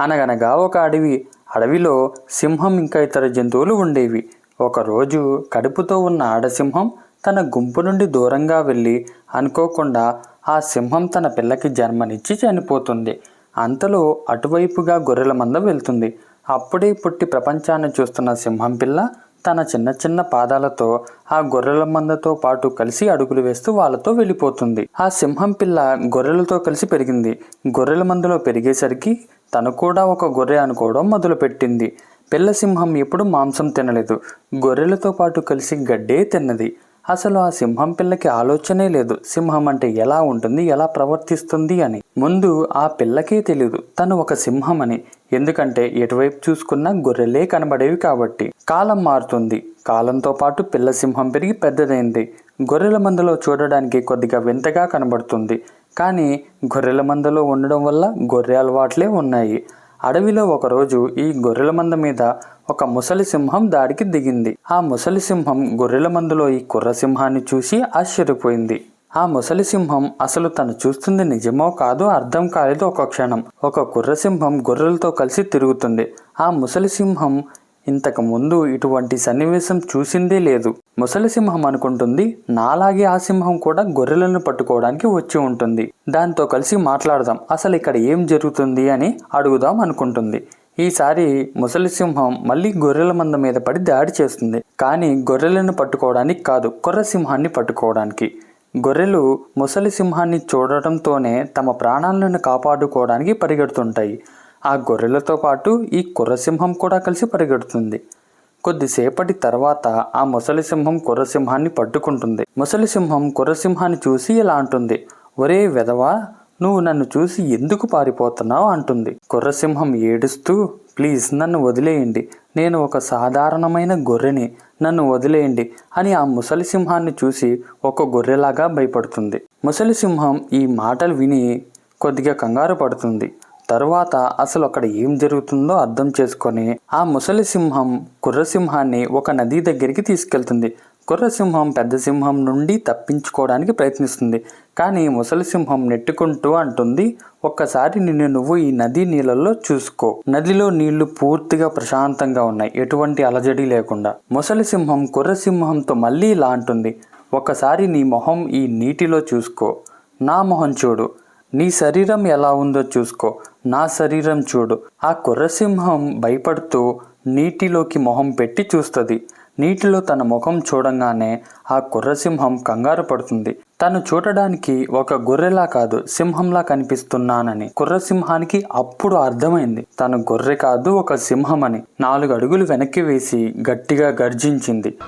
అనగనగా ఒక అడవి. అడవిలో సింహం ఇంకా ఇతర జంతువులు ఉండేవి. ఒకరోజు కడుపుతో ఉన్న ఆడసింహం తన గుంపు నుండి దూరంగా వెళ్ళి అనుకోకుండా ఆ సింహం తన పిల్లకి జన్మనిచ్చి చనిపోతుంది. అంతలో అటువైపుగా గొర్రెల మంద వెళ్తుంది. అప్పుడే పుట్టి ప్రపంచాన్ని చూస్తున్న సింహం పిల్ల తన చిన్న చిన్న పాదాలతో ఆ గొర్రెల మందతో పాటు కలిసి అడుగులు వేస్తూ వాళ్ళతో వెళ్ళిపోతుంది. ఆ సింహం పిల్ల గొర్రెలతో కలిసి పెరిగింది. గొర్రెల మందలో పెరిగేసరికి తను కూడా ఒక గొర్రె అనుకోవడం మొదలుపెట్టింది. పిల్ల సింహం ఎప్పుడు మాంసం తినలేదు. గొర్రెలతో పాటు కలిసి గడ్డే తిన్నది. అసలు ఆ సింహం పిల్లకి ఆలోచనే లేదు. సింహం అంటే ఎలా ఉంటుంది ఎలా ప్రవర్తిస్తుంది అని. ముందు ఆ పిల్లకే తెలియదు తను ఒక సింహం అని ఎందుకంటే ఎటువైపు చూసుకున్నా గొర్రెలే కనబడేవి కాబట్టి. కాలం మారుతుంది. కాలంతో పాటు పిల్ల సింహం పెరిగి పెద్దదైంది. గొర్రెల మందలో చూడడానికి కొద్దిగా వింతగా కనబడుతుంది. కానీ గొర్రెల మందలో ఉండడం వల్ల గొర్రె అలవాట్లే ఉన్నాయి. అడవిలో ఒకరోజు ఈ గొర్రెల మంద మీద ఒక ముసలి సింహం దాడికి దిగింది. ఆ ముసలి సింహం గొర్రెల మందలో ఈ కుర్ర సింహాన్ని చూసి ఆశ్చర్యపోయింది. ఆ ముసలి సింహం అసలు తను చూస్తుంది నిజమో కాదో అర్థం కాలేదు ఒక క్షణం. ఒక కుర్రసింహం గొర్రెలతో కలిసి తిరుగుతుంది. ఆ ముసలి సింహం ఇంతకు ముందు ఇటువంటి సన్నివేశం చూసిందే లేదు. ముసలి సింహం అనుకుంటుంది నాలాగే ఆ సింహం కూడా గొర్రెలను పట్టుకోవడానికి వచ్చి ఉంటుంది. దాంతో కలిసి మాట్లాడదాం అసలు ఇక్కడ ఏం జరుగుతుంది అని అడుగుదాం అనుకుంటుంది. ఈసారి ముసలి సింహం మళ్ళీ గొర్రెల మంద మీద పడి దాడి చేస్తుంది. కానీ గొర్రెలను పట్టుకోవడానికి కాదు కుర్ర సింహాన్ని పట్టుకోవడానికి. గొర్రెలు ముసలి సింహాన్ని చూడటంతోనే తమ ప్రాణాలను కాపాడుకోవడానికి పరిగెడుతుంటాయి. ఆ గొర్రెలతో పాటు ఈ కుర్రసింహం కూడా కలిసి పరిగెడుతుంది. కొద్దిసేపటి తర్వాత ఆ ముసలి సింహం కుర్రసింహాన్ని పట్టుకుంటుంది. ముసలి సింహం కుర్రసింహాన్ని చూసి ఇలా అంటుంది ఒరే వెధవా నువ్వు నన్ను చూసి ఎందుకు పారిపోతున్నావు? అంటుంది. కుర్రసింహం ఏడుస్తూ ప్లీజ్ నన్ను వదిలేయండి. నేను ఒక సాధారణమైన గొర్రెని నన్ను వదిలేయండి అని ఆ ముసలి సింహాన్ని చూసి ఒక గొర్రెలాగా భయపడుతుంది. ముసలి సింహం ఈ మాటలు విని కొద్దిగా కంగారు పడుతుంది. తరువాత అసలు అక్కడ ఏం జరుగుతుందో అర్థం చేసుకొని ఆ ముసలి సింహం కుర్రసింహాన్ని ఒక నది దగ్గరికి తీసుకెళ్తుంది. కుర్రసింహం పెద్ద సింహం నుండి తప్పించుకోవడానికి ప్రయత్నిస్తుంది. కానీ ముసలి సింహం నెట్టుకుంటూ అంటుంది ఒక్కసారి నిన్ను నువ్వు ఈ నది నీళ్ళల్లో చూసుకో. నదిలో నీళ్ళు పూర్తిగా ప్రశాంతంగా ఉన్నాయి. ఎటువంటి అలజడి లేకుండా. ముసలి సింహం కుర్రసింహంతో మళ్ళీ ఇలా అంటుంది ఒక్కసారి నీ మొహం ఈ నీటిలో చూసుకో. నా మొహం చూడు. నీ శరీరం ఎలా ఉందో చూసుకో. నా శరీరం చూడు. ఆ కుర్రసింహం భయపడుతూ నీటిలోకి మొహం పెట్టి చూస్తుంది. నీటిలో తన ముఖం చూడంగానే ఆ కుర్రసింహం కంగారు పడుతుంది. తను చూడడానికి ఒక గొర్రెలా కాదు సింహంలా కనిపిస్తున్నానని. కుర్రసింహానికి అప్పుడు అర్థమైంది. తను గొర్రె కాదు ఒక సింహం అని నాలుగు అడుగులు వెనక్కి వేసి గట్టిగా గర్జించింది.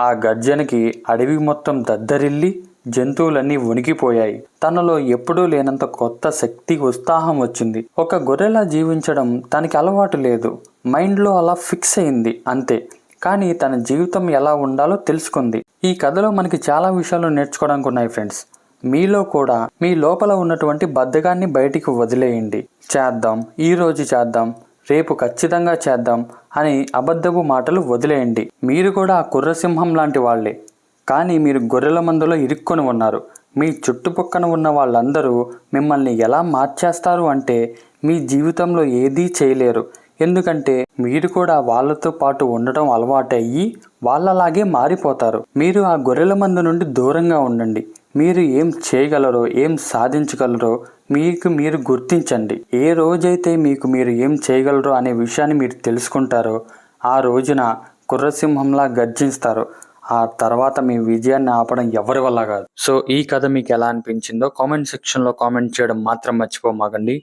ఆ గర్జనకి అడవి మొత్తం దద్దరిల్లి జంతువులన్నీ వణికిపోయాయి. తనలో ఎప్పుడూ లేనంత కొత్త శక్తి ఉత్సాహం వచ్చింది. ఒక గొర్రెలా జీవించడం తనకి అలవాటు లేదు. మైండ్లో అలా ఫిక్స్ అయింది అంతే. కానీ తన జీవితం ఎలా ఉండాలో తెలుసుకుంది. ఈ కథలో మనకి చాలా విషయాలు నేర్చుకోవడానికి ఉన్నాయి ఫ్రెండ్స్. మీలో కూడా మీ లోపల ఉన్నటువంటి బద్ధకాన్ని బయటికి వదిలేయండి. చేద్దాం ఈ రోజు చేద్దాం రేపు ఖచ్చితంగా చేద్దాం అని అబద్ధపు మాటలు వదిలేయండి. మీరు కూడా ఆ కుర్రసింహం లాంటి వాళ్ళే. కానీ మీరు గొర్రెల మందులో ఇరుక్కొని ఉన్నారు. మీ చుట్టుపక్కన ఉన్న వాళ్ళందరూ మిమ్మల్ని ఎలా మార్చేస్తారు అంటే మీ జీవితంలో ఏదీ చేయలేరు. ఎందుకంటే మీరు కూడా వాళ్ళతో పాటు ఉండటం అలవాటయ్యి వాళ్ళలాగే మారిపోతారు. మీరు ఆ గొర్రెల మందు నుండి దూరంగా ఉండండి. మీరు ఏం చేయగలరో ఏం సాధించగలరో మీకు మీరు గుర్తించండి. ఏ రోజైతే మీకు మీరు ఏం చేయగలరో అనే విషయాన్ని మీరు తెలుసుకుంటారో ఆ రోజున కుర్రసింహంలా గర్జిస్తారు. ఆ తర్వాత మీ విజయాన్ని ఆపడం ఎవరి వల్ల కాదు. సో ఈ కథ మీకు ఎలా అనిపించిందో కామెంట్ సెక్షన్లో కామెంట్ చేయడం మాత్రం మర్చిపోమాకండి.